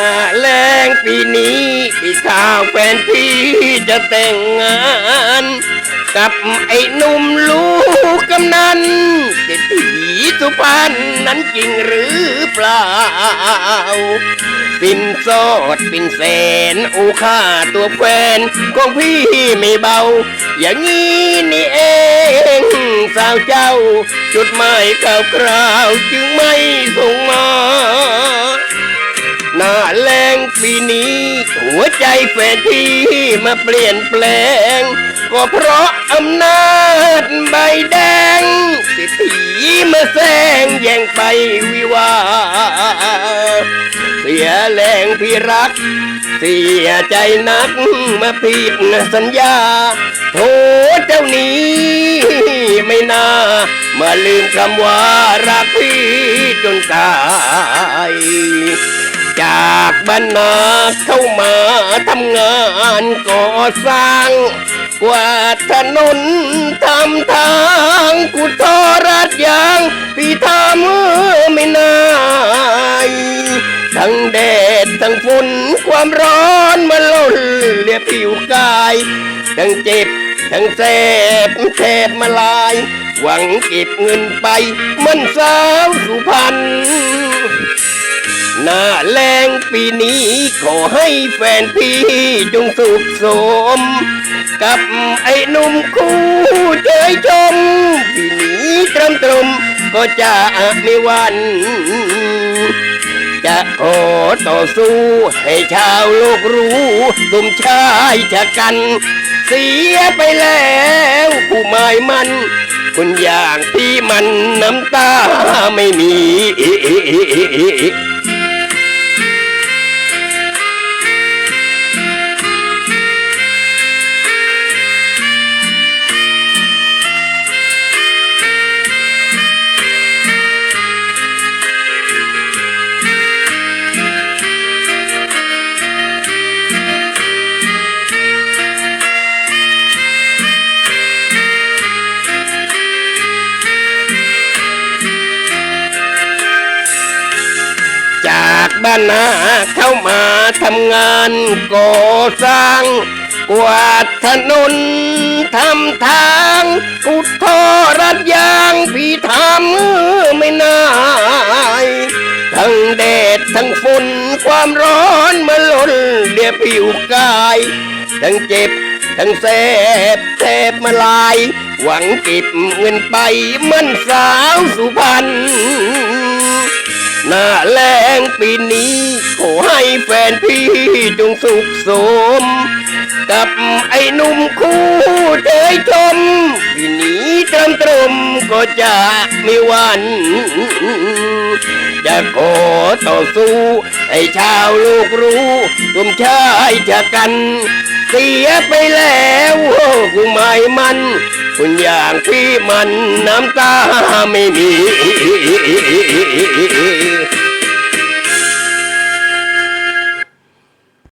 หน้าแรงปีนี้พี่ข่าวแฟนพี่จะแต่งงาน กับไอ้หนุ่มลูกกำนันเศรษฐีสุพรรณนั้นจริงหรือเปล่า สินสอดเป็นแสนโอ้ค่าตัวแฟนของพี่ไม่เบา อย่างนี้นี่เองสาวเจ้า จุดหมายข่าวคราวจึงไม่ส่งมา หน้าแรงปีนี้ หัวใจแฟนที่มาเปลี่ยนแปลง ก็เพราะอำนาจใบแดงสิทธีมาแซงแย่งไปวิวา เสียแรงพี่รัก เสียใจนักมาผิดสัญญาโทษเจ้านี้ไม่น่ามาลืมคำว่ารักพี่จนตาย บ้านนาเข้ามาทำงานก่อสร้าง กวาดถนนทำทางกุทอรัดยางพี่ทำไม่นายทั้งแดดทั้งฝนความร้อนมาล่นเลียผิวกาย ทั้งเจ็บทั้งแสบแทบมาลาย หวังเก็บเงินไปมันสาวสุพรรณ หน้าแรงปีนี้ ขอให้แฟนพี่จงสุขสม กับไอ้หนุ่มคู่เจยชมปีนี้ตรมตรมก็จะไม่วัน จะขอต่อสู้ให้ชาวโลกรู้ตุ่มชายชะกัน เสียไปแล้วผู้หมายมันคนอย่างพี่มันน้ำตาไม่มี บ้านนาเข้ามาทำงานก่อสร้าง กวาดถนนทำทางกุดท่อรัดยางพี่ทำไม่นายทั้งแดดทั้งฝนความร้อนมาล้นเลียผิวกาย ทั้งเจ็บทั้งแสบแทบมาลาย หวังเก็บเงินไปมันสาวสุพรรณ งปีนี้ ขอให้แฟนพี่จงสุขสม กับไอ้หนุ่มคู่เจยชมปีนี้เติมตรมก็จะไม่วัน จะขอต่อสู้ ให้ชาวโลกรู้ตุมชายจะกัน เสียไปแล้วกูไม่มันคุณอย่างพี่มันน้ำตาไม่มี